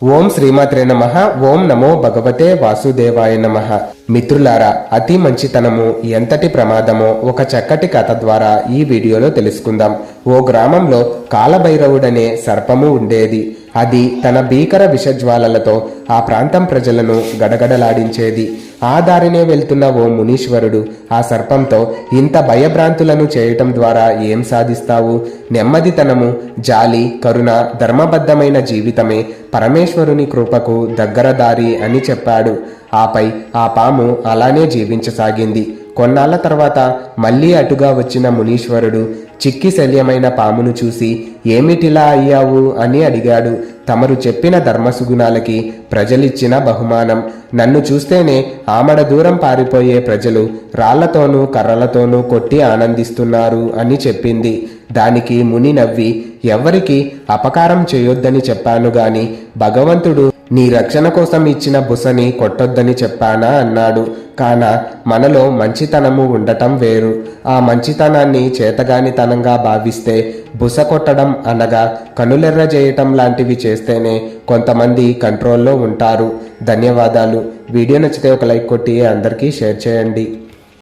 ఓం శ్రీమాత్రే నమ ఓం నమో భగవతే వాసుదేవాయ నమ. మిత్రులారా అతి మంచితనము ఎంతటి ప్రమాదమో ఒక చక్కటి కథ ద్వారా ఈ వీడియోలో తెలుసుకుందాం. ఓ గ్రామంలో కాలభైరవుడనే సర్పము ఉండేది. అది తన భీకర విషజ్వాలలతో ఆ ప్రాంతం ప్రజలను గడగడలాడించేది. ఆ దారినే వెళ్తున్న ఓ మునీశ్వరుడు ఆ సర్పంతో ఇంత భయభ్రాంతులను చేయటం ద్వారా ఏం సాధిస్తావు? నెమ్మదితనము జాలి కరుణ ధర్మబద్ధమైన జీవితమే పరమేశ్వరుని కృపకు దగ్గర దారి అని చెప్పాడు. ఆపై ఆ పాము అలానే జీవించసాగింది. కొన్నాళ్ళ తర్వాత మళ్ళీ అటుగా వచ్చిన మునీశ్వరుడు చిక్కి శల్యమైన పామును చూసి ఏమిటిలా అయ్యావు? అని అడిగాడు. తమరు చెప్పిన ధర్మసుగుణాలకి ప్రజలిచ్చిన బహుమానం. నన్ను చూస్తేనే ఆమడ దూరం పారిపోయే ప్రజలు రాళ్ళతోనూ కర్రలతోనూ కొట్టి ఆనందిస్తున్నారు అని చెప్పింది. దానికి ముని నవ్వి ఎవ్వరికి అపకారం చేయొద్దని చెప్పాను గాని భగవంతుడు నీ రక్షణ కోసం ఇచ్చిన బుసని కొట్టొద్దని చెప్పానా అన్నాడు. కాన మనలో మంచితనము ఉండటం వేరు. ఆ మంచితనాన్ని చేతగానితనంగా భావిస్తే బుస కొట్టడం అనగా కనులెర్ర చేయటం లాంటివి చేస్తేనే కొంతమంది కంట్రోల్లో ఉంటారు. ధన్యవాదాలు. వీడియో నచ్చితే ఒక లైక్ కొట్టి అందరికీ షేర్ చేయండి.